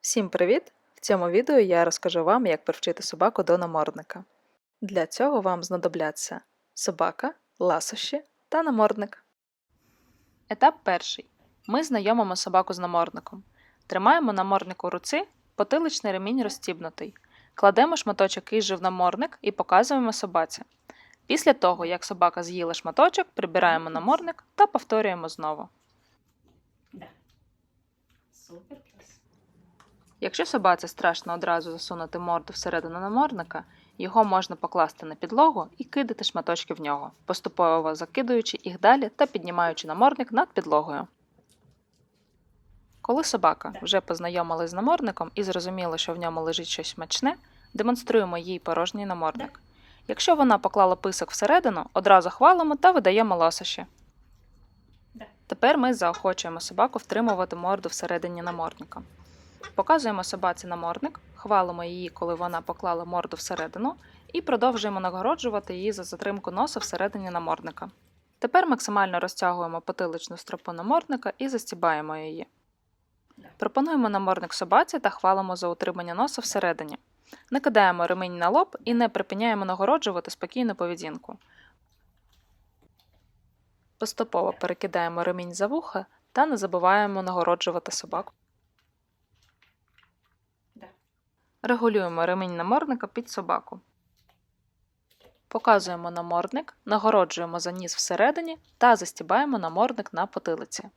Всім привіт! В цьому відео я розкажу вам, як привчити собаку до намордника. Для цього вам знадобляться собака, ласощі та намордник. Етап перший. Ми знайомимо собаку з намордником. Тримаємо намордник у руці, потиличний ремінь розстібнутий. Кладемо шматочок їжі в намордник і показуємо собаці. Після того, як собака з'їла шматочок, прибираємо намордник та повторюємо знову. Супер. Якщо собаці страшно одразу засунути морду всередину намордника, його можна покласти на підлогу і кидати шматочки в нього, поступово закидуючи їх далі та піднімаючи намордник над підлогою. Коли собака вже познайомилась з намордником і зрозуміла, що в ньому лежить щось смачне, демонструємо їй порожній намордник. Якщо вона поклала писок всередину, одразу хвалимо та видаємо ласощі. Тепер ми заохочуємо собаку втримувати морду всередині намордника. Показуємо собаці намордник, хвалимо її, коли вона поклала морду всередину, і продовжуємо нагороджувати її за затримку носа всередині намордника. Тепер максимально розтягуємо потиличну стропу намордника і застібаємо її. Пропонуємо намордник собаці та хвалимо за утримання носа всередині. Не кидаємо ремінь на лоб і не припиняємо нагороджувати спокійну поведінку. Поступово перекидаємо ремінь за вуха та не забуваємо нагороджувати собаку. Да. Регулюємо ремінь намордника під собаку. Показуємо намордник, нагороджуємо за ніс всередині та застібаємо намордник на потилиці.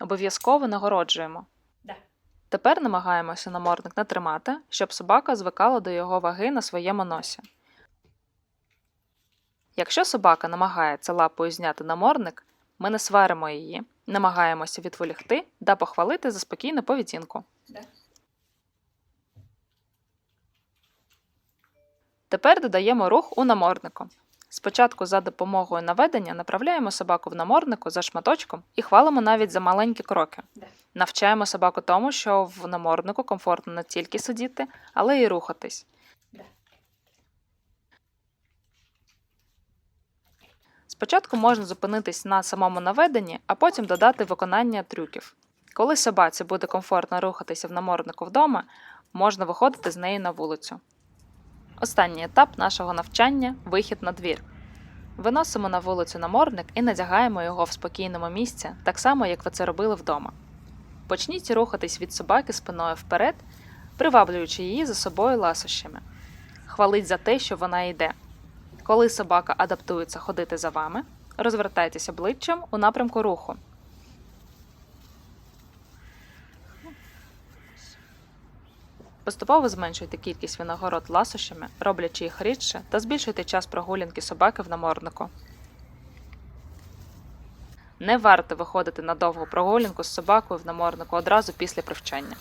Обов'язково нагороджуємо. Да. Тепер намагаємося намордник натримати, щоб собака звикала до його ваги на своєму носі. Якщо собака намагається лапою зняти намордник, ми не сваримо її, намагаємося відволікти та похвалити за спокійну поведінку. Да. Тепер додаємо рух у наморднику. Спочатку за допомогою наведення направляємо собаку в наморднику за шматочком і хвалимо навіть за маленькі кроки. Навчаємо собаку тому, що в наморднику комфортно не тільки сидіти, але й рухатись. Спочатку можна зупинитись на самому наведенні, а потім додати виконання трюків. Коли собаці буде комфортно рухатися в наморднику вдома, можна виходити з неї на вулицю. Останній етап нашого навчання вихід на двір. Виносимо на вулицю намордник і надягаємо його в спокійному місці, так само, як ви це робили вдома. Почніть рухатись від собаки спиною вперед, приваблюючи її за собою ласощами. Хвалить за те, що вона йде. Коли собака адаптується ходити за вами, розвертайтесь обличчям у напрямку руху. Поступово зменшуйте кількість винагород ласощами, роблячи їх рідше, та збільшуйте час прогулянки собаки в наморднику. Не варто виходити на довгу прогулянку з собакою в наморднику одразу після привчання.